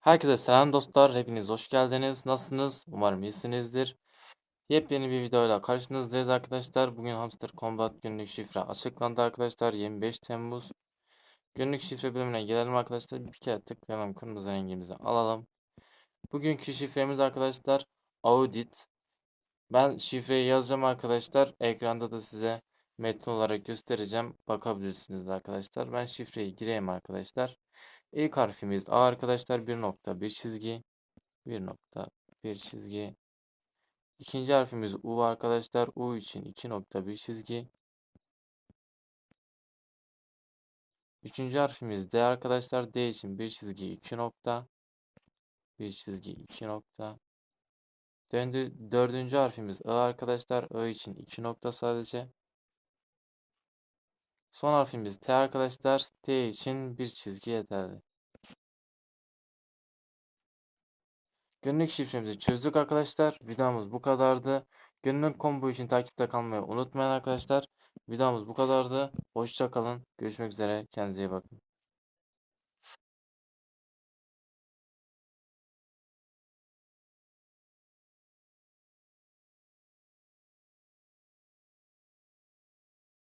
Herkese selam dostlar. Hepiniz hoş geldiniz. Nasılsınız? Umarım iyisinizdir. Yepyeni bir videoyla karşınızdayız arkadaşlar. Bugün Hamster Combat günlük şifre açıklandı arkadaşlar. 25 Temmuz. Günlük şifre bölümüne gelelim arkadaşlar. Bir kere tıklayalım. Kırmızı rengimizi alalım. Bugünkü şifremiz arkadaşlar audit. Ben şifreyi yazacağım arkadaşlar. Ekranda da size metin olarak göstereceğim. Bakabilirsiniz arkadaşlar. Ben şifreyi gireyim arkadaşlar. İlk harfimiz A arkadaşlar 1.1 çizgi 1.1 çizgi. İkinci harfimiz U arkadaşlar. U için 2.1 çizgi. Üçüncü harfimiz D arkadaşlar. D için 1 çizgi 2 nokta. 1 çizgi 2 nokta. Döndü, dördüncü harfimiz I arkadaşlar. I için 2 nokta sadece. Son harfimiz T arkadaşlar. T için bir çizgi yeterli. Günlük şifremizi çözdük arkadaşlar. Videomuz bu kadardı. Günlük combo için takipte kalmayı unutmayın arkadaşlar. Videomuz bu kadardı. Hoşça kalın. Görüşmek üzere. Kendinize iyi bakın.